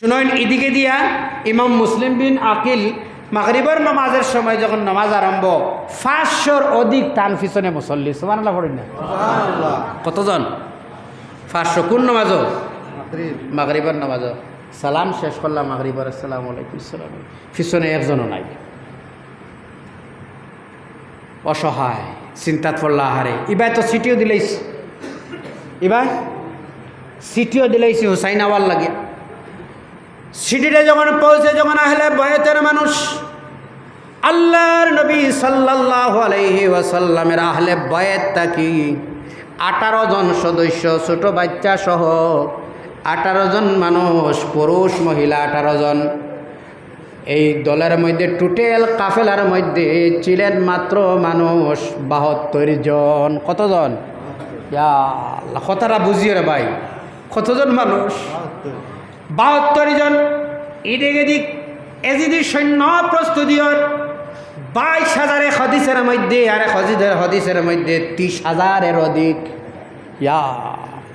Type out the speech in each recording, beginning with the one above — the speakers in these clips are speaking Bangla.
শুনুন এদিকে দিয়া ইমাম মুসলিম বিন আকিল মাগরিবের নামাজের সময় যখন নামাজ আরম্ভ পাঁচশোর অধিক তান পিছনে মুসল্লি সমান পড়ি না? কতজন? পাঁচশো কোন নামাজ? মাগরিবের নামাজ। সালাম শেষ করলাম মাগরিবার আসসালাম আলাইকুম সালাম। পিছনে একজনও নাই। অসহায় চিন্তাত পড়লা আহারে ইবাই তো সিটিও দিলেইস ইবাই সিটিও দিলেইছি হুসাইন আওয়ার লাগে। সিটিতে যখন পৌঁছে, যখন আহলে বয়তের মানুষ আল্লাহর নবী সাল্লাল্লাহু আলাইহি ওয়াসাল্লামের আহলে বয়েত তাকি আঠারো জন সদস্য, ছোট বাচ্চা সহ আঠারো জন মানুষ, পুরুষ, মহিলা আঠারো জন। এই দলের মধ্যে টোটেল কাফেলার মধ্যে ছিলেন মাত্র মানুষ বাহাত্তর জন। কতজন? কথাটা বুঝিয়ে রে ভাই। কতজন মানুষ? বাহাত্তর জন। এদিক এদিক এজিদি সৈন্য প্রস্তুতির বাইশ হাজারে হদিসের মধ্যে আর হদিসের হদিসের মধ্যে ত্রিশ হাজারের অধিক। ইয়া,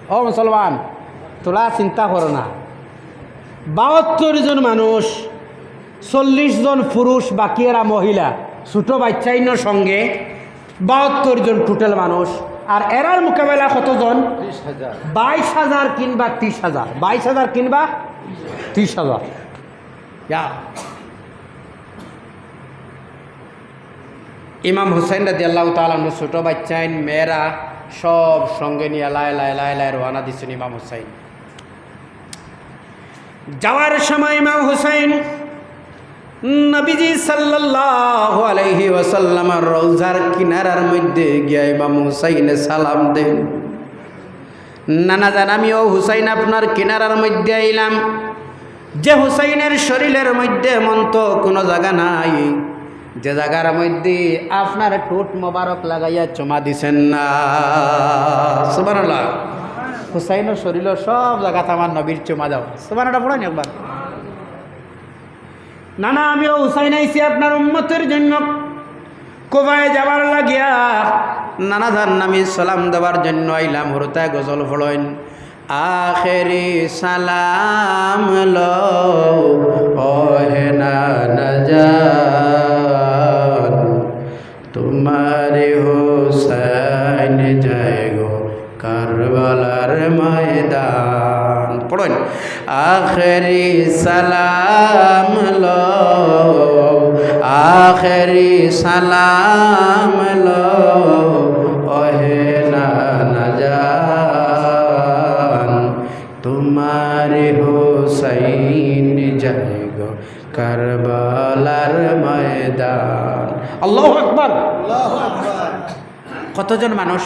ও মুসলমান, তোলা চিন্তা করো না। বাহাত্তর জন মানুষ, চল্লিশ জন পুরুষ বাকি এরা মহিলা, ছোটো বাচ্চাইনের সঙ্গে বাহাত্তর জন টোটাল মানুষ। আর এরার মোকাবেলা কতজন? বাইশ হাজার কিংবা ত্রিশ হাজার। বাইশ হাজার কিংবা ত্রিশ হাজার। ইমাম হুসাইন রাজি আল্লাহ তালাম ছোটো বাচ্চাইন মেয়েরা সব সঙ্গে নিয়ে লাই লাই লাই লাই রওনা দিচ্ছেন ইমাম হুসাইন। যাওয়ার সময় ইমাম হুসাইন নবীজি সাল্লাল্লাহু আলাইহি ওয়াসাল্লামার রওজার কিনারার মধ্যে গিয়া ইমাম হুসাইনে সালাম দেন। নানা জান আমি আমিও হুসাইন আপনার কিনারার মধ্যে আইলাম। যে হুসাইনের শরীরের মধ্যে এমন তো কোনো জায়গা নাই। যে জায়গার মধ্যে আপনার ঠোঁট মোবারক লাগাইয়া চমা দিছেন না। সুবহানাল্লাহ। হুসাইনের শরীরের সব জায়গাতে আমার নবীর চমা দাও। সুবহানাল্লাহ, পড়ান একবার। না না আমিও হুসাইন আইছি আপনার উম্মতের জন্য। কোবায় যাবার লাগিয়া নানা ধান নামি সালাম দেওয়ার জন্য আইলাম, হরতা গজল ফলইন আখেরি সালাম লো হে না নজান তোমারে হোসাইন যায় গো কারবালার ময়দান। পড়ুন। আখেরি সালাম লো আখেরি সালাম লো ওহে না নজান তোমারে হোসাইন গো কারবালার ময়দান। আল্লাহু আকবার। কতজন মানুষ?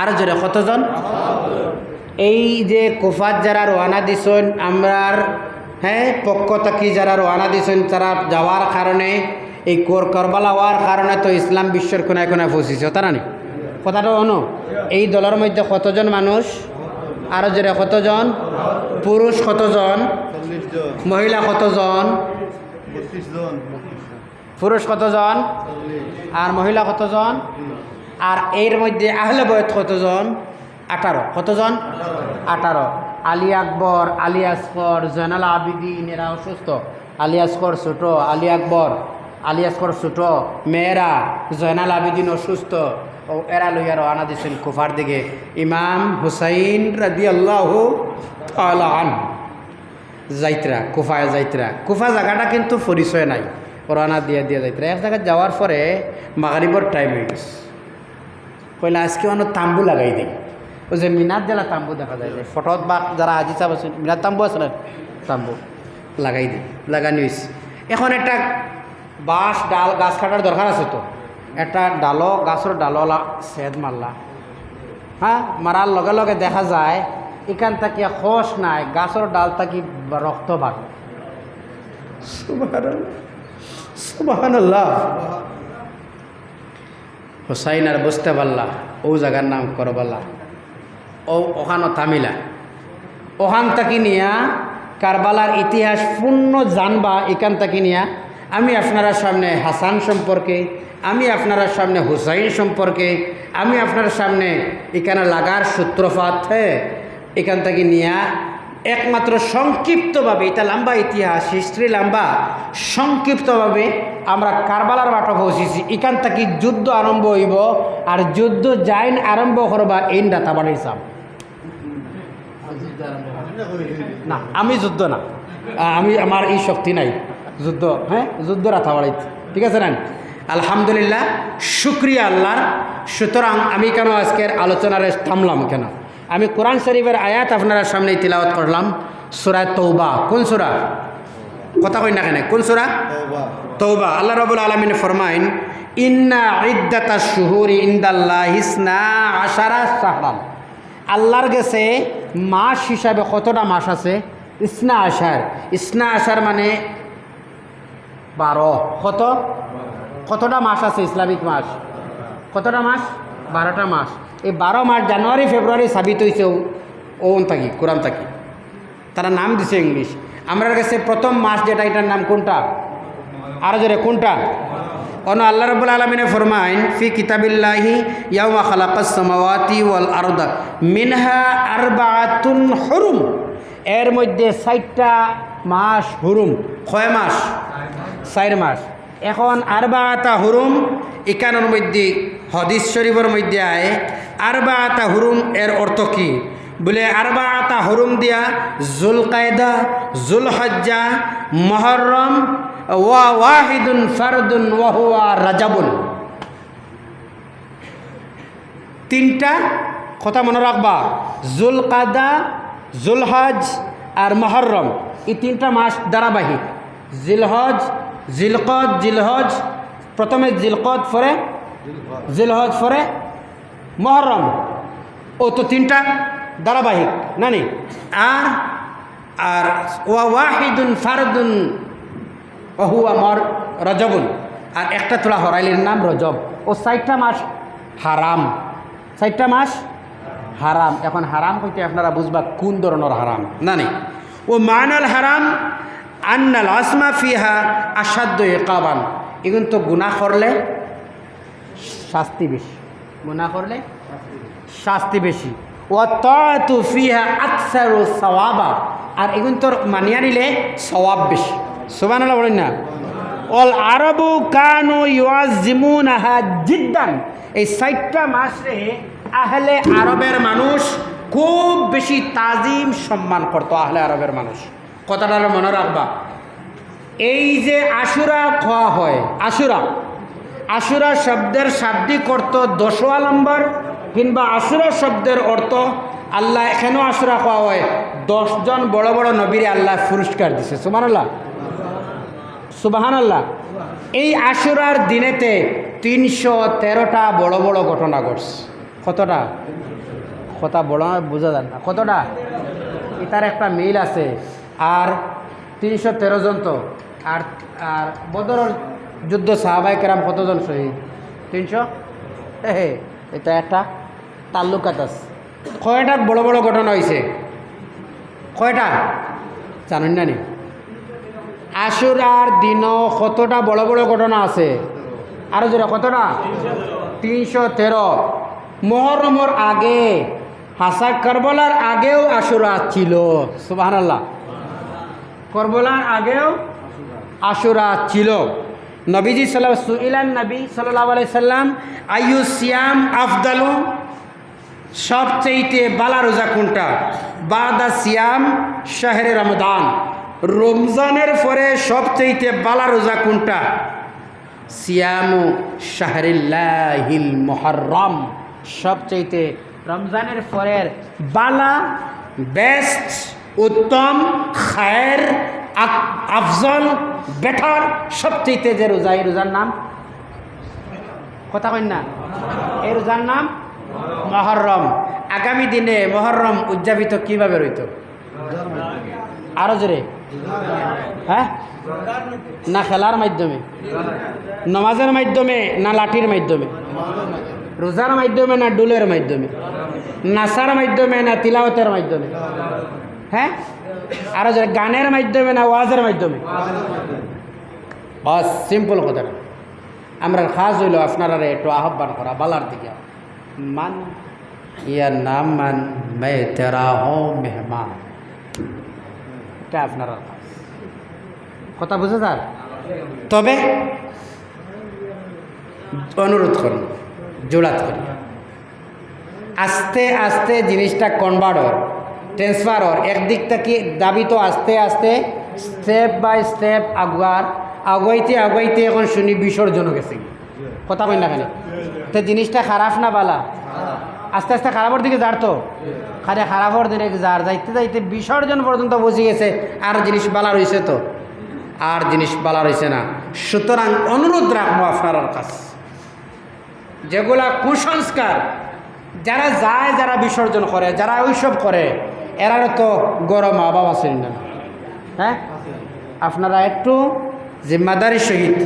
আরও জোরে কতজন? এই যে কোফাত যারা রোয়ানা দিছেন, আমরার হ্যাঁ পক্ষ থাকি যারা রোয়ানা দিছেন, তারা যাওয়ার কারণে, এই কোর করবালা হওয়ার কারণে তো ইসলাম বিশ্বের কোনায় কোনায় পৌঁছিছে তারা নি? কথাটা অনু এই দলের মধ্যে কতজন মানুষ? আরও জোরে, কতজন? পুরুষ কতজন? মহিলা কতজন? পুরুষ কতজন? আর মহিলা কতজন? আর এর মধ্যে আহলে বয়স কতজন? আঠারো। কতজন? আঠারো। আলী আকবর, আলী আসকর জয়নাল আবিদিন, এরা অসুস্থ। আলী আসকর ছোট, আলী আকবর। আলী আসকর ছোট, মেয়েরা, জয়নাল আবিদিন অসুস্থ। ও এরা লইয়া রওনা দিয়েছেন কুফার দিকে। ইমাম হুসাইন রাদি আল্লাহ যাইত্রা, কুফায় যাইত্রা। কুফা জায়গাটা কিন্তু পরিচয় নাই। রওনা দিয়ে দিয়ে যাইত্রা। এক জায়গায় যাওয়ার পরে মাগারিবর টাইম হয়ে গেছে। কইলা, আজকে অন্য তাম্বু লাগাই দিই। ওই যে মিনার জেলা তাম্বু দেখা যায় যে ফটোত বা যারা আজি চাপ আছে মিনার তাম্বু আছে না? তাম্বু। লাগাই দিই লাগানি হয়েছে এখন একটা বাঁশ ডাল গাছ কাটার দরকার আছে তো। একটা ডালো গাছের ডালওয়ালা সেদ মারলা হ্যাঁ মারার লগে লগে দেখা যায় এখান থেকে খস নাই গাছের ডাল থাকি রক্ত বাড় সুবহানাল্লাহ। হোসাইন আর বুঝতে পারলা ও জায়গার নাম করবালা ও ওখানো থামিলা। ওখান থাকি নিয়া কারবালার ইতিহাস পূর্ণ জানবা, এখান থেকে নিয়া। আমি আপনারা সামনে হাসান সম্পর্কে, আমি আপনারা সামনে হুসাইন সম্পর্কে, আমি আপনার সামনে এখানে লাগার সূত্রপাত হ্যাঁ এখান থেকে নিয়া একমাত্র সংক্ষিপ্তভাবে, এটা লম্বা ইতিহাস হিস্ট্রি লম্বা, সংক্ষিপ্তভাবে আমরা কারবালার বাটা পৌঁছেছি। এখান থেকে যুদ্ধ আরম্ভ হইব, আর যুদ্ধ যাইন আরম্ভ করবা, এই দাতাবাড়ির সাম না আমি যুদ্ধ না। আমি আমার এই শক্তি নাই। যুদ্ধ হ্যাঁ? যুদ্ধ রাথাবাড়িত ঠিক আছে না? আলহামদুলিল্লাহ শুক্রিয়া আল্লাহর। সুতরাং আমি কেন আজকের আলোচনারে থামলাম কেন? আমি কোরআন শরীফের আয়াত আপনারা সামনে তিলাওয়াত করলাম। সুরা তৌবা কোন সুরা? কথা কই না কেন? কোন সুরা? তৌবা আল্লাহ রবুল আলমিন ফরমাইন ইন্না ইদ্দাতা শুহুরি ইন্দাল্লাহ হিসনা আশারা সাহরান আল্লাহর গেছে মাস হিসাবে কতটা মাস আছে? ইসনা আশার। ইসনা আশার মানে বারো। কত? কতটা মাস আছে ইসলামিক মাস? কতটা মাস? বারোটা মাস। এই বারো মাস জানুয়ারি, ফেব্রুয়ারি সাবিত হয়েছে ওন থাকি, কোরআন থাকি। তারা নাম দিছে ইংলিশ। আমার কাছে প্রথম মাস যেটা, এটার নাম কোনটা? আরও জোরে, কোনটা? অন আল্লাহ রবুল আলমিনে ফরমাইন ফি কিতাবিল্লাহি ইয়াউমা খালাকাস সামাওয়াতি ওয়াল আরদা মিনহা আরবাতুন হুরুম। এর মধ্যে ষাটটা মাস হুরুম, কয় মাস? চার মাস। এখন আরবাতা হুরুম ইকানোর মধ্যে, হদিস শরীফের মধ্যে আয় আরবাতা হুরুম এর অর্থ কি? বলে আরবাতা হুরুম দিয়া জুল কায়দা জুল হজ্জা মহরম, ওয়া ওয়াহিদুন ফারদুন ওয়াহুয়া রাজাবুন। তিনটা কথা মনে রাখবা জুল কাদা জুলহজ আর মহরম, এই তিনটা মাস ধারাবাহিক। জিলহজ জিলকদ জিলহজ প্রথমে জিলকদ পরে জিলহজ পরে মহরম। ও তো তিনটা। ধারাবাহিক, নানি? আর আর, ওয়া ওয়াহিদুন ফারদুন অহুয়া মর, রজবুন। আর একটা তোলা হরাইলের নাম রজব। ও ষাটটা মাস হারাম। ষাটটা মাস হারাম। এখন হারাম কইতে আপনারা বুঝবা কোন ধরনের হারাম। না নি ও মানাল হারাম, আন্নাল আসমা ফিহা আসাধ্য একাবান এগুন তো গুণা করলে শাস্তি বেশি। গুণা করলে শাস্তি বেশি। ও তু ফিহা আকসার ও সওয়াবা। আর এগুন তোর মানিয়া নিলে সওয়াব বেশি। সোবান বলেন না। অল আরবু কানু ইউজিমুন আহা জিদ্দান। এই ষাটটা মাসে আহলে আরবের মানুষ খুব বেশি তাজিম সম্মান করতো আহলে আরবের মানুষ। কথাটা মনে রাখবা। এই যে আশুরা খাওয়া হয়, আশুরা আশুরা শব্দের শাব্দিক অর্থ দশোয়া নম্বর কিংবা আশুরা শব্দের অর্থ আল্লাহ এখানেও আশুরা খাওয়া হয়। দশজন বড় বড় নবীরে আল্লাহ পুরস্কার দিছে। সুমান আল্লাহ সুবাহান আল্লাহ এই আশুরার দিনেতে তিনশো তেরোটা বড় বড় ঘটনা ঘটছে। কতটা? কথা বড় বোঝা যায় না। কতটা? এটার একটা মিল আছে। আর তিনশো তেরো জন তো। আর আর বদরের যুদ্ধ সাহাবাই কেরাম কতজন শহীদ? তিনশো? হে, এটা একটা তাল্লুকাত আছে কয়টা বড় বড় ঘটনা হয়েছে কয়টা? জানেন না নি? আশুরার দিনও কতটা বড় বড় ঘটনা আছে? আরও জোরে, কতটা? তিনশো তেরো। মহরমর আগে হাসা করবলার আগেও আশুরা ছিল। সুবাহ করবলার আগেও আশুরা ছিল। নবীজি সাল্লাহ সুইলান নবী সাল্লাহ আলাই সাল্লাম আয়ু সিয়াম আফদালু? সবচেয়েতে বালা রোজা কোনটা? বাদা সিয়াম শাহরে রমদান রমজানের পরে সবচেয়েতে বালা রোজা কোনটা? সিয়ামু শাহরিল্লাহিল মহরম সবচেয়েতে রমজানের পরের বালা, বেস্ট, উত্তম, খায়ের আফজল, বেটার সবচেয়েতে যে রোজা, এই রোজার নাম? কথা কই না? এই রোজার নাম? মহরম। আগামী দিনে মহরম উদযাপিত কীভাবে রইত? আরও জোরে। হ্যাঁ? না, খেলার মাধ্যমে। নমাজের মাধ্যমে না লাঠির মাধ্যমে? রোজার মাধ্যমে না ডুলের মাধ্যমে? নাচার মাধ্যমে না তিলাওতের মাধ্যমে? হ্যাঁ? আরও জোরে গানের মাধ্যমে না ওয়াজের মাধ্যমে? বাস সিম্পল কথাটা আমরা খাস হইল আপনারা একটু আহ্বান করা, বালার দিকে। মান, ইয়া নাম মান, মে তেরা হো মেহমান। এটা আপনার। কথা বুঝে স্যার তবে অনুরোধ করুন, জোড়াত করি। আস্তে আস্তে জিনিসটা কনভার্ট হর ট্রান্সফার হর একদিক থেকে দাবি তো আস্তে আস্তে স্টেপ বাই স্টেপ আগুয়ার আগুয়াইতে আগুয়াইতে এখন শুনি বিসর্জন গেছে। কথা কই না কেন? তো জিনিসটা খারাপ না বালা? আস্তে আস্তে খারাপের দিকে যার তো। খারে খারাপের দিকে যার যাইতে যাইতে বিসর্জন পর্যন্ত বসে গেছে আর জিনিস বালা রয়েছে তো। আর জিনিস বালা রয়েছে না। সুতরাং অনুরোধ রাখব আপনার কাছে। যেগুলা কুসংস্কার যারা যায় যারা বিসর্জন করে যারা ওইসব করে এরারও তো গরম মা বাবা ছিলেন না। হ্যাঁ? আপনারা একটু জিম্মাদারির সহিত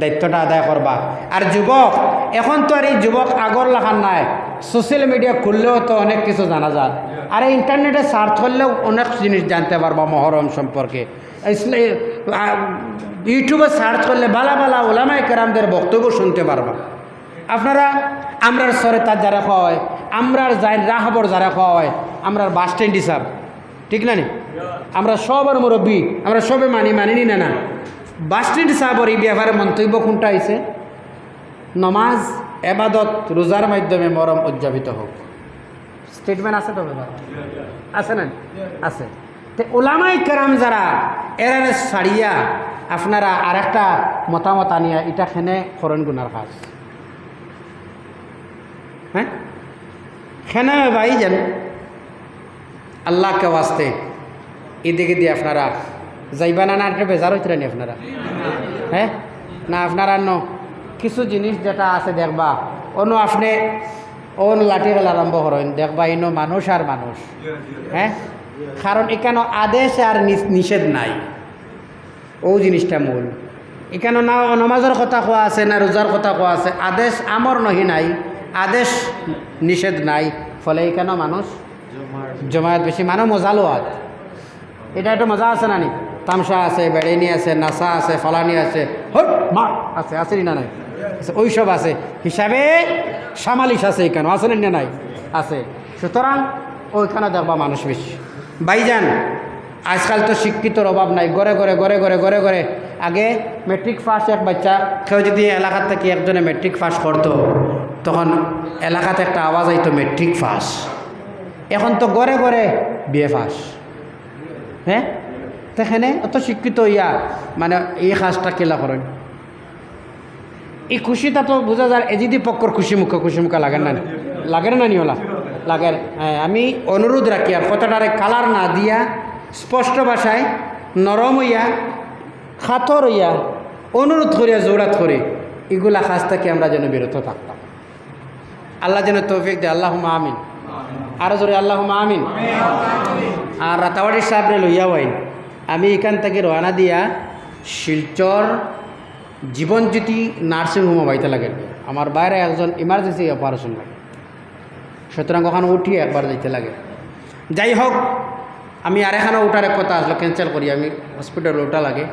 দায়িত্বটা আদায় করবা। আর যুবক, এখন তো আর এই যুবক আগর লাখান নাই। সোশ্যাল মিডিয়া খুললেও তো অনেক কিছু জানা যায়। আর এই ইন্টারনেটে সার্চ করলেও অনেক জিনিস জানতে পারবা মহরম সম্পর্কে। ইউটিউবে সার্চ করলে বালা বালা ওলামাই কেরামদের বক্তব্য শুনতে পারবা। আপনারা আমরার সরে তার যারা হয় আমরার যাই রাহাবর যারা খাওয়া হয়, আমরার বাস স্ট্যান্ড হিসাব ঠিক না নি? আমরা সবার মুরব্বী, আমরা সবে মানি, মানিনি না না। বাস স্ট্যান্ড হিসাবর এই ব্যাপারে মন্তব্য কোনটা হয়েছে নমাজ, এবাদত, রোজার মাধ্যমে মরম উদযাপিত হোক। স্টেটমেন্ট আছে তো আছে না আছে। তে ওলামাই কেরাম যারা এরারে সারিয়া আপনারা আর একটা মতামত আনিয়া এটা খেনে খরণ গুনার কাজ হ্যাঁ? খেনে ভাই যেন আল্লাহকে ওয়াস্তে। এদিকে দিয়ে আপনারা যাইবা না না বেজার হইতে নি আপনারা। হ্যাঁ না, আপনারা ন, কিছু জিনিস যেটা আছে দেখবা অন্য আপনি অন লাঠি খেলা আরম্ভ করেন, দেখবা ইনো মানুষ আর মানুষ। হ্যাঁ কারণ এখানে আদেশ আর নিষেধ নাই। ও জিনিসটা মূল। এখানে না, নমাজের কথা কোয়া আছে, না রোজার কথা কোয়া আছে, আদেশ আমর নহি নাই। আদেশ নিষেধ নাই। ফলে এখানে মানুষ? জমায়েত বেশি মানে মজা লোয়াত এটা একটা মজা আছে না নি তামসা আছে বেড়েনি আছে নাসা আছে ফলানি আছে আছে আছে না নাই? আছে, ওইসব আছে। হিসাবে সামালিশ আছে এখানে আছে না নাই? আছে। সুতরাং ওইখানে দেখবা মানুষ বেশি। ভাইজান আজকাল তো শিক্ষিতর অভাব নাই। গড়ে গড়ে গড়ে গড়ে গড়ে গড়ে। আগে মেট্রিক পাস এক বাচ্চা কেউ যদি এলাকার থেকে একজনে মেট্রিক পাস করতো তখন এলাকাতে একটা আওয়াজ আইতো মেট্রিক পাস এখন তো গড়ে গড়ে বিয়ে পাস হ্যাঁ? সেখানে অত শিক্ষিত ইয়া মানে এই কাজটা কেলা করেন? এই খুশিটা তো বোঝা যায় এজিদি পক্ষর খুশি মুখ খুশি মুখ লাগেন না। লাগেন না নিওলা? লাগেন হ্যাঁ আমি অনুরোধ রাখি, আর কথাটারে কালার না দিয়া, স্পষ্ট ভাষায়, নরম হইয়া, খাতর হইয়া, অনুরোধ করিয়া জোড়াত করে এগুলা কাজ থেকে আমরা যেন বিরত থাকতাম। আল্লাহ যেন তৌফিক দে আল্লাহ আমিন। আরও জোরে আল্লাহ আমিন। আর রাতাবাড়ির সাহেবরে লইয়া ওয়াইন। আমি এখান থেকে রওনা দিয়া শিলচর জীবনজ্যোতি নার্সিং হোমে বাইতে লাগে। আমার বাইরে একজন ইমার্জেন্সি অপারেশন লাগে। সুতরাং ওখানে উঠিয়ে একবার যাইতে লাগে। যাই হোক, আমি আর এখানে ওঠার এক কথা আসলো ক্যান্সেল করি আমি। হসপিটালে ওঠা লাগে।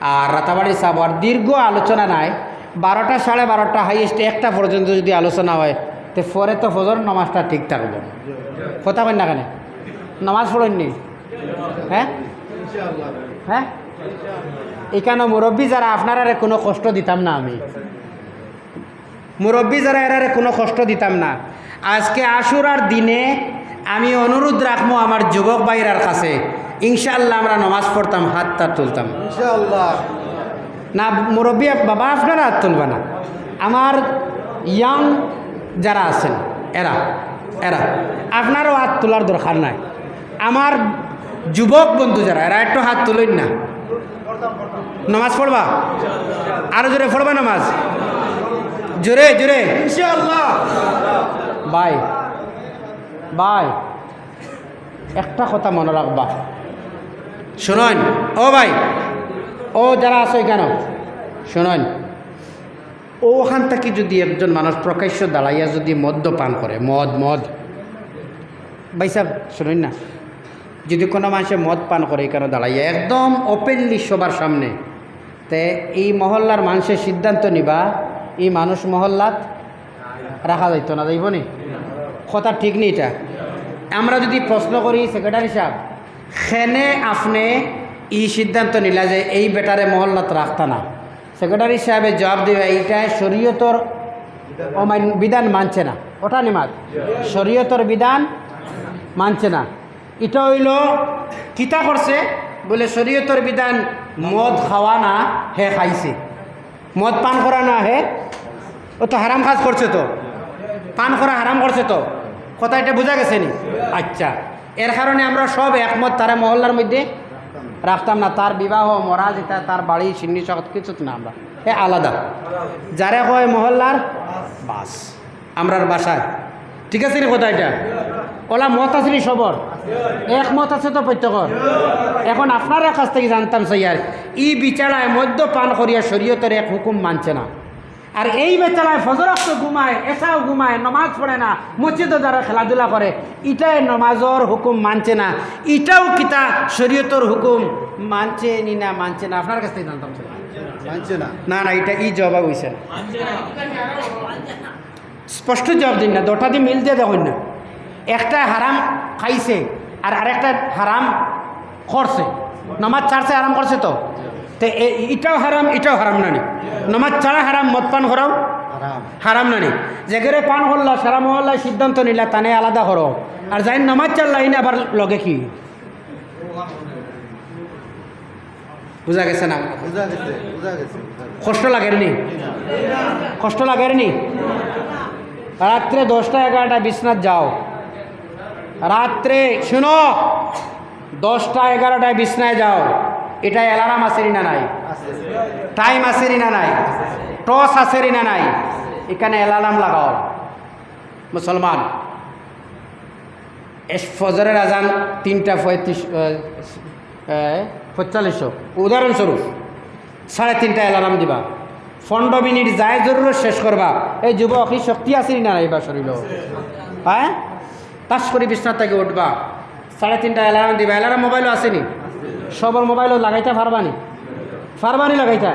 আর রাতাবাড়ি সাহেব দীর্ঘ আলোচনা নাই। বারোটা সাড়ে বারোটা হাইয়েস্ট একটা পর্যন্ত যদি আলোচনা হয় তো পরে তো ফজর নামাজটা ঠিক থাকবে। কথা কই না কেন? নামাজ পড়েননি হ্যাঁ? হ্যাঁ? এখানে মুরব্বী যারা আপনারারে কোনো কষ্ট দিতাম না আমি। মুরব্বী যারা এরারে কোনো কষ্ট দিতাম না। আজকে আশুরার দিনে আমি অনুরোধ রাখব আমার যুবক ভাইরার কাছে ইনশাআল্লাহ আমরা নমাজ পড়তাম হাত তার তুলতাম না মুরব্বী বাবা আপনারা হাত তুলবে না। আমার ইয়াং যারা আছেন এরা এরা। আপনারও হাত তোলার দরকার নাই। আমার যুবক বন্ধু যারা এরা একটু হাত তুলেন না। নামাজ পড়বা? আরও জোরে পড়বা নামাজ? জোরে জোরে। বাই বাই একটা কথা মনে রাখবা। শুনুন ও ভাই ও যারা আছে কেন শুনুন। ওখান থেকে যদি একজন মানুষ প্রকাশ্য দাঁড়াইয়া যদি মদ্যপান করে, মদ মদ। ভাই সাহেব, শুনুন না। যদি কোনো মানুষে মদ পান করে এখানে দাঁড়াইয়া একদম ওপেনলি সবার সামনে, তে এই মহল্লার মানুষের সিদ্ধান্ত নিবা, এই মানুষ মহল্লাত রাখা যাইতো না, যাইব নি? কথা ঠিক নেই এটা। আমরা যদি প্রশ্ন করি সেক্রেটারি সাহেব, খেনে আপনি ই সিদ্ধান্ত নিলা যে এই বেটারে মহল্লাত রাখতা না? সেক্রেটারি সাহেবের জবাব দেবে এইটা শরীয়তর বিধান মানছে না। ওটা নিমাত। শরীয়তর বিধান মানছে না। এটা হইল, কিতা করছে? বলে, শরীয়তর বিধান মদ খাওয়া না, হে খাইছে। মদ পান করা না, হে? ও তো হারাম কাজ করছে তো। পান করা হারাম করছে তো। কথা এটা বোঝা গেছে নি? আচ্ছা। এর কারণে আমরা সব একমত তারা মহল্লার মধ্যে রাখতাম না, তার বিবাহ, মরা যেটা তার বাড়ি সিন্নি সব কিছু না আমরা। এ আলাদা। যারা কয় মহল্লার বাস আমরার বাসায়। ঠিক আছে রে কথা এটা? ওলা মত আছে নি সবর একমত আছে তো প্রত্যেকর এখন আপনারা কাছ থেকে জানতাম সৈয়ার ই বিচারায় মদ্য পান করিয়া শরীয়তের এক হুকুম মানছে না। আর এই বেচারায় ফজরক্ত ঘুমায় এসাও ঘুমায় নমাজ পড়ে না মসজিদে যারা খেলাধুলা করে ইটাই নমাজর হুকুম মানছে না। ইটাও কিতা শরীয়তর হুকুম মানছে নি না মানছে না? আপনার কাছ থেকে জানতাম মানছে না। না না এটা ই জবাব হয়েছে না স্পষ্ট জবাব দিন না দুটা দিয়ে মিল দিয়ে দেখুন না। একটা হারাম খাইছে আর আরেকটা হারাম করছে নমাজ ছাড়ছে হারাম করছে তো? তো এটাও হারাম এটাও হারাম নানি। নমাজ ছাড়া হারাম মদ পান করাও হারাম। হারাম নানি। যেগেরে পান করলা সারা মহল্লায় সিদ্ধান্ত নিলা তানে আলাদা করো আর যাই নমাজ চাল্লা ইন আবার লগে কি? বুঝা গেছে না। কষ্ট লাগের নি? কষ্ট লাগের নি? রাত্রে দশটা এগারোটা বিছনাথ যাও। রাত্রে শুনো দশটা এগারোটায় বিছনায় যাও। এটা অ্যালার্ম আসেনি না নাই? টাইম আসেনি না নাই? টস আসেনি না নাই? এখানে অ্যালার্ম লাগাও। মুসলমান ফজরের আজান তিনটা পঁয়ত্রিশ পঁয়তাল্লিশশো। উদাহরণস্বরূপ, সাড়ে তিনটা অ্যালার্ম দিবা। পনেরো মিনিট যায় জরুর শেষ করবা। এই যুবক, এই শক্তি আসেনি না এবার শরীর হ্যাঁ? তাস করে বিছনার থেকে উঠবা। সাড়ে তিনটা অ্যালার্ম দিবা। অ্যালার্ম মোবাইলও আসেনি সবর মোবাইলও লাগাইতে পারবানি? পারবানি লাগাইতে?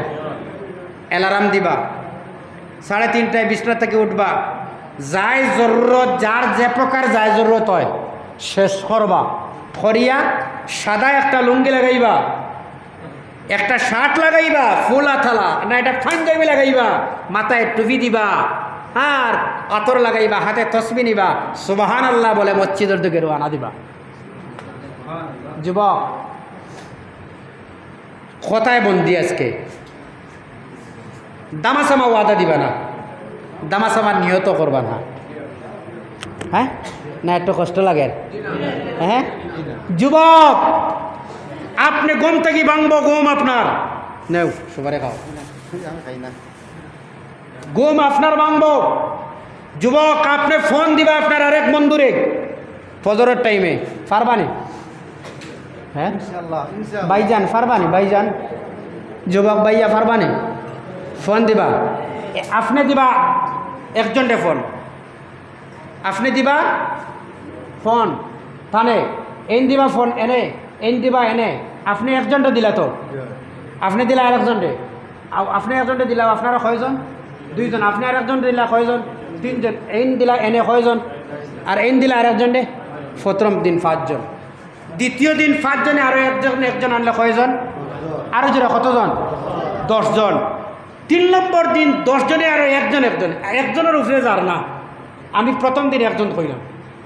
অ্যালার্ম দিবা। সাড়ে তিনটায় বিছনা থেকে উঠবা। যাই জরুরত, যার যে প্রকার যাই জরুরত হয়, শেষ করবা। করিয়া সাদা একটা লুঙ্গি লাগাইবা। একটা শার্ট লাগাইবা, ফুল আথালা। না, এটা পাঞ্জাবি লাগাইবা। মাথায় টুপি দিবা। আর আতর লাগাইবা, হাতে তসবি নিবা। সুবাহান আল্লাহ বলে মসজিদের দিকে রোয়ানা দিবা। যুবক কথায় বন্দি আজকে। দামাসামা ওয়াদা দিবা না। দামাসামা নিহত করবা না। হ্যাঁ? না, একটু কষ্ট লাগে। হ্যাঁ? যুবক, আপনি গম থেকে ভাঙবো গম আপনার। নেও সবারে খাও। গম আপনার ভাঙবো। যুবক, আপনি ফোন দিবা আপনার আরেক বন্ধুরে। ফজরের টাইমে পারবানি হ্যাঁ? ভাইজান ফারবানি ভাইজান। যুবক ভাইয়া ফারবানি। ফোন দিবা। আপনি দিবা একজনটে ফোন। আপনি দিবা ফোন তানে এন দিবা ফোন এনে। এন দিবা এনে। আপনি একজনটা দিলা তো। আপনি দিলা আর একজনটে আপনি একজনটে দিলা আপনারা কয়জন? দুইজন। আপনি আর একজন দিলা কয়জন? তিনজন। এন দিলা এনে কয়জন? আর এন দিলা আর একজনটে প্রথম দিন পাঁচজন। দ্বিতীয় দিন পাঁচজনে আরও একজন একজন আনলে কয়জন? আরও জোরে কতজন? দশজন। তিন নম্বর দিন দশজনে আরও একজন একজন। একজনের উপরে যার না। আমি প্রথম দিন একজন কইলাম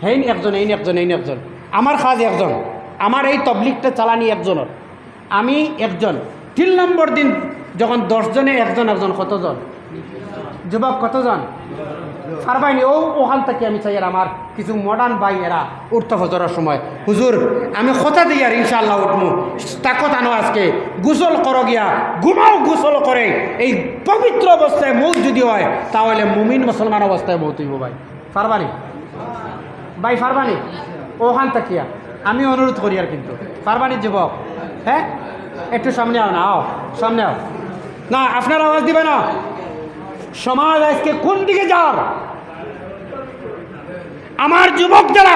হেইন একজন এইন একজন এইন একজন। আমার কাজ একজন। আমার এই তবলিকটা চালানি একজনের আমি একজন। তিন নম্বর দিন যখন দশজনে একজন একজন কতজন? যুবক কতজন? পারবাইনি ও ওখান থেকে আমি চাই আমার কিছু মডার্ন ভাই এরা উঠতে ফজরের সময়। হুজুর, আমি কথা দিই আর ইনশাল্লাহ উঠমু। তাকত আনো আজকে। গোসল করো গিয়া। ঘুমাও গোসল করে। এই পবিত্র অবস্থায় মৌত যদি হয়, তাহলে মুমিন মুসলমান অবস্থায় মৌত হইব ভাই। পারবানি ভাই পারবানি ওখান থাকিয়া আমি অনুরোধ করি আর কিন্তু। পারবানি যুবক হ্যাঁ? একটু সামনে আও না, আও, সামনে আও। না, আপনার আওয়াজ দিবে না? সমাজ আজকে কোন দিকে যার? আমার যুবক যারা,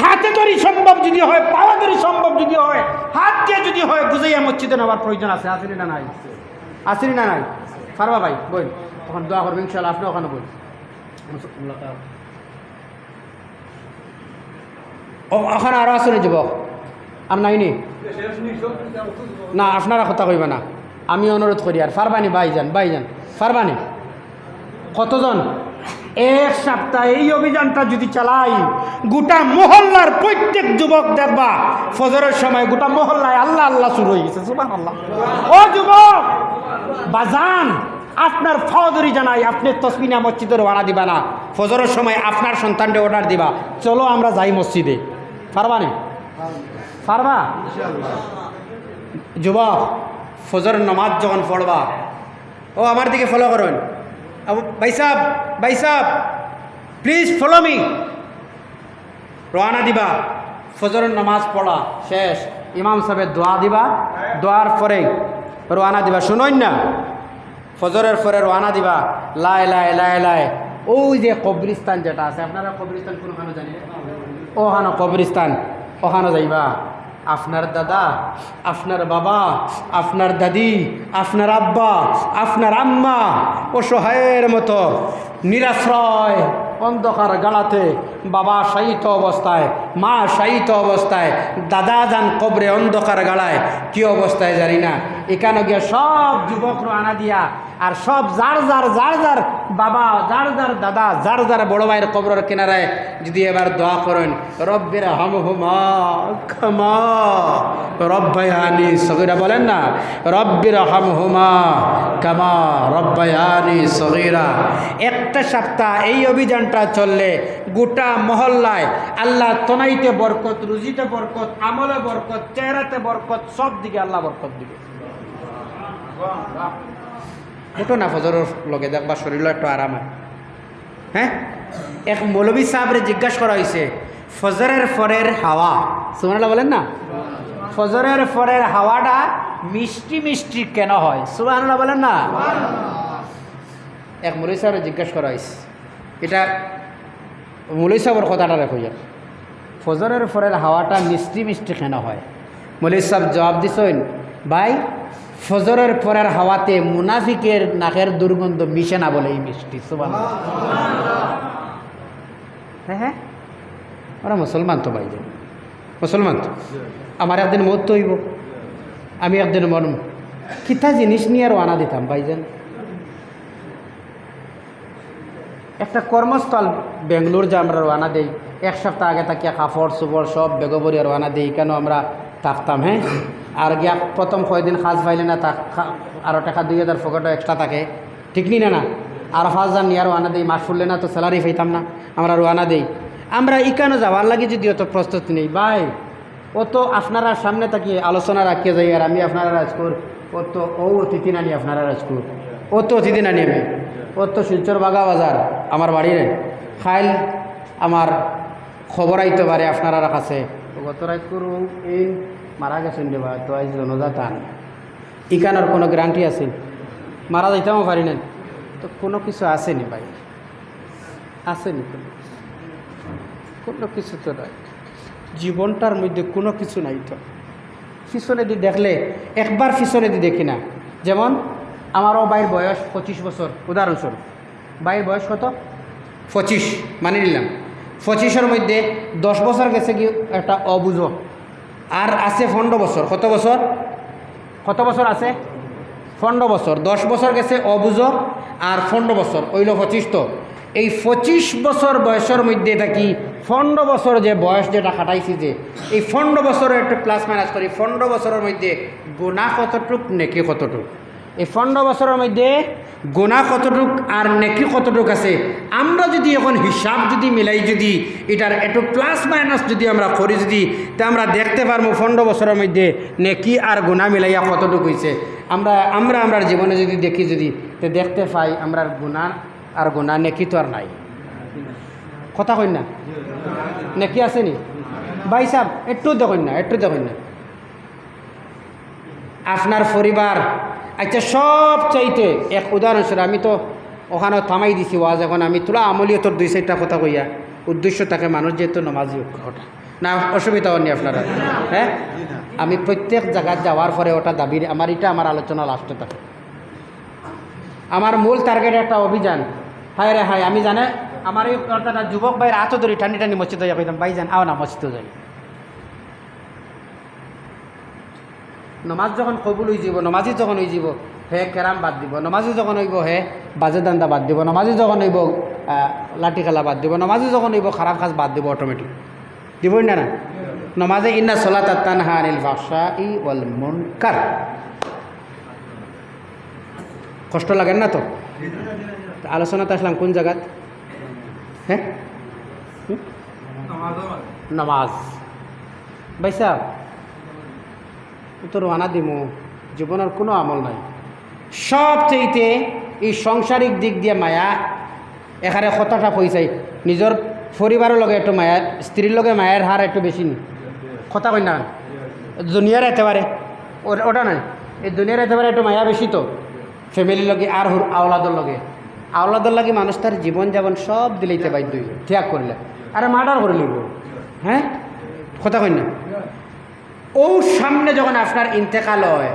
হাতে ধরি সম্ভব যদি হয় পাওয়া ধরি সম্ভব যদি হয়, হাত দিয়ে যদি হয়, বুঝাইয়া মসজিদে নেওয়ার প্রয়োজন আছে আসেনি না নাই? আসেনি না নাই? পারবা ভাই বই তখন দোয়া করবেন ইনশাল্লাহ আপনি ওখানে বই ওখানে আরও আসুন যুবক? আর নাইনি না? আপনারা কথা কইবা না। আমি অনুরোধ করি, আর ফারবানি, ভাইজান ভাইজান, ফারবানি। কতজন? এক সপ্তাহ এই অভিযানটা যদি চালাই, গোটা মহল্লার প্রত্যেক যুবক দেখবা, ফজরের সময় গোটা মহল্লায় আল্লাহ আল্লাহ শুরু হয়ে গেছে সুবাহ আল্লাহ ও যুবক, বাজান, আপনার ফদরি জানাই, আপনি তসমিনা মসজিদের ওয়ানা দিবা না। ফজরের সময় আপনার সন্তানকে অর্ডার দিবা। চলো আমরা যাই মসজিদে। পারবা নি? পারবা? যুবক ফজর নমাজ যখন পড়বা, ও আমার দিকে ফলো করুন। ভাই সাহ ভাই সাহ প্লিজ ফলো মি রওনা দিবা, ফজরের নামাজ পড়া শেষ। ইমাম সাহেবের দোয়া দিবা, দোয়ার পরে রওনা দিবা। শুনোই না, ফজরের পরে রওনা দিবা। লাই লাই লাই লাই। ওই যে কবরিস্তান যেটা আছে, আপনারা কবরিস্তান কোনখানে জানি ওখানো কবরিস্তান ওখানে যাইবা। আপনার দাদা, আপনার বাবা, আপনার দাদি, আপনার আব্বা, আপনার আম্মা অসহায়ের মতো নিরাশ্রয় অন্ধকার গালাতে বাবা শায়িত অবস্থায়, মা শায়িত অবস্থায়, দাদা যান কবরে অন্ধকার গালায়, কি অবস্থায় জানি না। এখানে গিয়ে সব যুবকরা আনা দিয়া আর সব যার যার যার যার বাবা, যার যার দাদা, যার যার বড় ভাইয়ের কবরের কিনারায় যদি এবার দোয়া করেন, রব্বির হাম হুমা ক্ষমা রব্বায়ানি, সগিরা বলেন না, রব্বির হাম হুমা কামা, রব্বায়ানি, সগিরা। একটা সপ্তাহ এই অভিযানটা চললে গোটা মহল্লায় আল্লাহ তনাইতে বরকত, রুজিতে বরকত, আমলে বরকত, চেহারাতে বরকত, সব দিকে আল্লাহ বরকত দিবে। ওটো না ফজরের লগে দেখবা শরীর একটু আরাম হয়। হ্যাঁ এক মৌলবী সাহেবরে জিজ্ঞাসা করা হয়েছে ফজরের ফরের হাওয়া সুমানাল্লাহ বলেন না? ফজরের ফরের হাওয়াটা মিষ্টি মিষ্টি কেন হয় সুমানাল্লাহ বলেন না? এক মৌলবী সাহেবরে জিজ্ঞাসা করা হয়েছে এটা মৌলবী সাহেবের কথাটা রেখো যাক ফজরের ফরের হাওয়াটা মিষ্টি মিষ্টি কেন হয়? মৌলবী সাহেব জবাব দিছেন ভাই ফজরের পরের হাওয়াতে মুনাফিকের নাকের দুর্গন্ধ মিশে না বলে এই মিষ্টি হ্যাঁ হ্যাঁ। ওরা মুসলমান তো ভাই মুসলমান তো। আমার একদিন মত হইব। আমি একদিন মরম। কিতা জিনিস নিয়ে আর আনা দিতাম ভাইজান একটা কর্মস্থল বেঙ্গলোর যে আমরা রওনা দেই, এক সপ্তাহ আগে তাকিয়া কাপড় চোপড় সব বেগবরি রওনা দিই, কেন আমরা থাকতাম হ্যাঁ? আর গিয়া প্রথম কয়দিন সাজ পাইলে না তাক আরও টাকা দুই হাজার ফকটও এক্সট্রা থাকে। ঠিক নি না না? আর পাঁচ হাজার নিয়ে রওনা দিই, মাস ফুললে না তো স্যালারি পাইতাম না, আমরা রওনা দিই। আমরা ইকানো যাওয়ার লাগে যদি অত প্রস্তুতি নেই। ভাই, ও তো আপনারা সামনে তাকিয়ে আলোচনা রাখিয়ে যাই, আর আমি আপনারা রাজকুর। ও তো, ও অতিথি নানি আপনারা রাজকুর। ও তো অতিথি নানি আমি। ও তো শিলচর বাগা বাজার, আমার বাড়ির খাইল, আমার খবর আইতে পারে আপনারা কাছে। গত রাত করু এই মারা গেছেন দেবা তো আজ জনজাত আন ইকানোর কোনো গ্যারান্টি আছে? মারা যাইতেও পারি না তো কোনো কিছু আসেনি ভাই? আসেনি কোনো? কোনো কিছু তো নাই। জীবনটার মধ্যে কোনো কিছু নাই তো। পিছনে দেখলে, একবার পিছনে দেখি না। যেমন, আমারও বাইর বয়স পঁচিশ বছর। উদাহরণস্বরূপ বাইর বয়স কত? পঁচিশ মানে নিলাম। পঁচিশের মধ্যে দশ বছর গেছে কি? একটা অবুঝো আর আছে পনেরো বছর। কত বছর? কত বছর আছে? পনেরো বছর। দশ বছর গেছে অবুজ আর পনেরো বছর। ওইল পঁচিশ তো। এই পঁচিশ বছর বয়সের মধ্যে এটা কি? পনেরো বছর যে বয়স যেটা খাটাইছি যে, এই পনেরো বছরের একটু প্লাস মাইনাস করি, পনেরো বছরের মধ্যে গোনা কতটুক, নেকি কতটুক? এই পনেরো বছরের মধ্যে গোনা কতটুক আর নেকি কতটুক আছে? আমরা যদি এখন হিসাব যদি মিলাই যদি এটার একটু প্লাস মাইনাস যদি আমরা করি যদি, তা আমরা দেখতে পারব পনেরো বছরের মধ্যে নেকি আর গোনা মিলাইয়া কতটুক হয়েছে আমরা আমরা আমরা জীবনে যদি দেখি যদি, তো দেখতে পাই আমরা গুণা আর গুণা নেকি তো আর নাই। কথা কই না? নেকি আছে নি? ভাই সাহেব, একটু দেখুন না, একটু দেখুন না। আপনার পরিবার আচ্ছা সব চাইতে এক উদাহরণস্বরূপ আমি তো ওখানে থামাই দিছি ওয়াজ এখন। আমি তোলা আমলিয়তর দুই চারটা কথা কইয়া, উদ্দেশ্য থাকে মানুষ যেহেতু নমাজি ওটা না, অসুবিধা হয়নি আপনারা। হ্যাঁ? আমি প্রত্যেক জায়গায় যাওয়ার পরে ওটা দাবি, আমার এটা আমার আলোচনা লাস্টে থাকে। আমার মূল টার্গেট একটা অভিযান। হায় রে হায়, আমি জানে, আমার এই কথাটা যুবক ভাইয়ের হাতও ধরি টানি টানি মসজিদ হইয়া কইতাম ভাই যান আও না মসজিদ যাই। নমাজ যখন কবুল হয়ে যাব নমাজি যখন হয়ে যাব হে কেরাম বাদ দিব। নমাজি যখন হইব হে বাজে দান্দা বাদ দিব। নমাজি যখন হইব লাঠি খেলা বাদ দিব। নমাজি যখন হইব খারাপ কাজ বাদ দিব অটোমেটিক দিবই না না নমাজে ইন্না সলাত তানহা আনিল ফাহশা ই ওয়াল মুনকার। কষ্ট লাগেন না তো? আলোচনাতে আসলাম কোন জায়গাত হ্যাঁ? নামাজ। ভাই তো রানা দিমু। জীবনের কোনো আমল নাই। সব চাইতে এই সাংসারিক দিক দিয়ে মায়া, এখানে কতটা পয়সাই নিজের পরিবারের লগে একটু মায়া, স্ত্রীর লগে মায়ের হার একটু বেশি নি। কথা কই না দুনিয়ার একেবারে ওটা নাই। এই দুনিয়ার একেবারে একটু মায়া বেশি তো। ফ্যামিলির লগে আর আওলাদর লগে। আওলাদর লাগে মানুষ তার জীবন যাপন সব দিলেইতে বাধ্য ত্যাগ করলে। আরে মার্ডার করে লিব হ্যাঁ? কথা কই না। ও সামনে যখন আপনার ইন্তেকাল হয়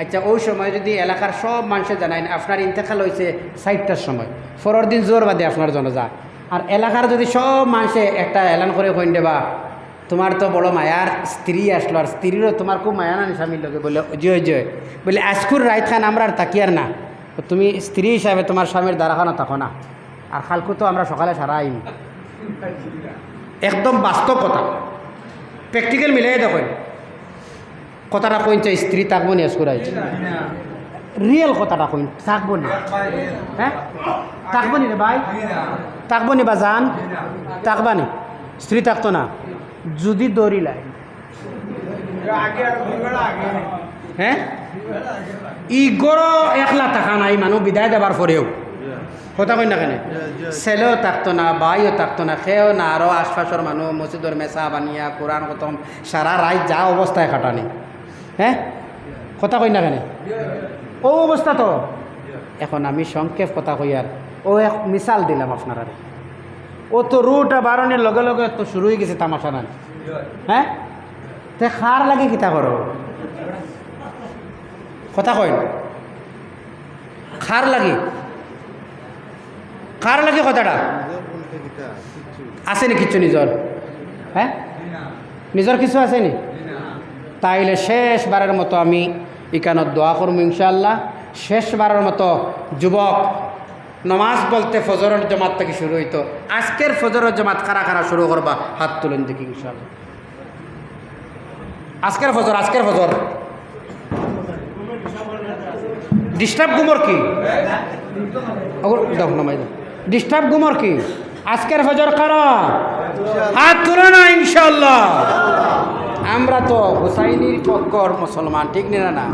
আচ্ছা ওই সময় যদি এলাকার সব মানুষে জানায় আপনার ইন্তেকাল হয়েছে সাইটটার সময়, পরের দিন জোর বাদে আপনার জনজা আর এলাকার যদি সব মানুষে একটা এলান করে কইন দেবা, তোমার তো বড় মায়ার স্ত্রী আসলো, আর স্ত্রীরও তোমার খুব মায়া না স্বামীর লোকে বলে, জয় জয়। বলে, আজকুর রাইত খান আমরা আর তাকিয়ার না। তুমি স্ত্রী হিসাবে তোমার স্বামীর দ্বারাখানো থাকো না। আর খালকু তো আমরা সকালে সারা আইনি একদম বাস্তব কথা। প্র্যাকটিক্যাল মিলাই দেখেন। কথাটা কইছে স্ত্রী থাকব নি আজকুরাই রিয়েল কথাটা কইন, থাকব নি। হ্যাঁ? থাকব নি রে ভাই? থাকব নি বা যান থাকবা নি? স্ত্রী থাকতো না। যদি দৌড়ি লাই। হ্যাঁ? ই গড় একলা থাকা নাই মানুষ বিদায় দেবার পরেও। কথা কই না কেন? ছেলেও থাকতো না বাইও থাকতো না, সেও না আরও আশপাশের মানুষ মসজিদর মেসা বানিয়া, কোরআন খতম, সারা রাত যা অবস্থায় কাটানি হ্যাঁ? কথা কই না কেন? ও অবস্থা তো। এখন আমি সংক্ষেপ কথা কই আর। ও এক মিসাল দিলাম আপনারা ও তো রুটা বারণের লগে লগে তো শুরু হয়ে গেছে তামাশা না হ্যাঁ? তে খার লাগে কিতা করো? কথা কই না? খার লাগে। খার লাগে কথাটা? আছে নি কিচ্ছু নিজর? হ্যাঁ? নিজর কিছু আছে নি? তাইলে শেষবারের মতো আমি ইকানত দোয়া করব ইনশাল্লাহ শেষবারের মতো যুবক নমাজ বলতে ফজরের জমাত থেকে শুরু হইতো। আজকের ফজরের জমাত খারা খারা শুরু করবা? হাত তুলেন দেখি ইনশাল্লাহ আজকের ফজর আজকের ফজর। ডিস্টার্ব গুমর কি? ডিস্টার্ব গুমর কি? আজকের ফজর কারা? হাত তুলে না ইনশাল্লাহ আমরা তো হুসাইনির পক্ষর মুসলমান ঠিক না না?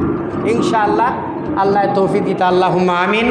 ইনশাআল্লাহ আল্লাহ তৌফিক দিতা আল্লাহ আমিন।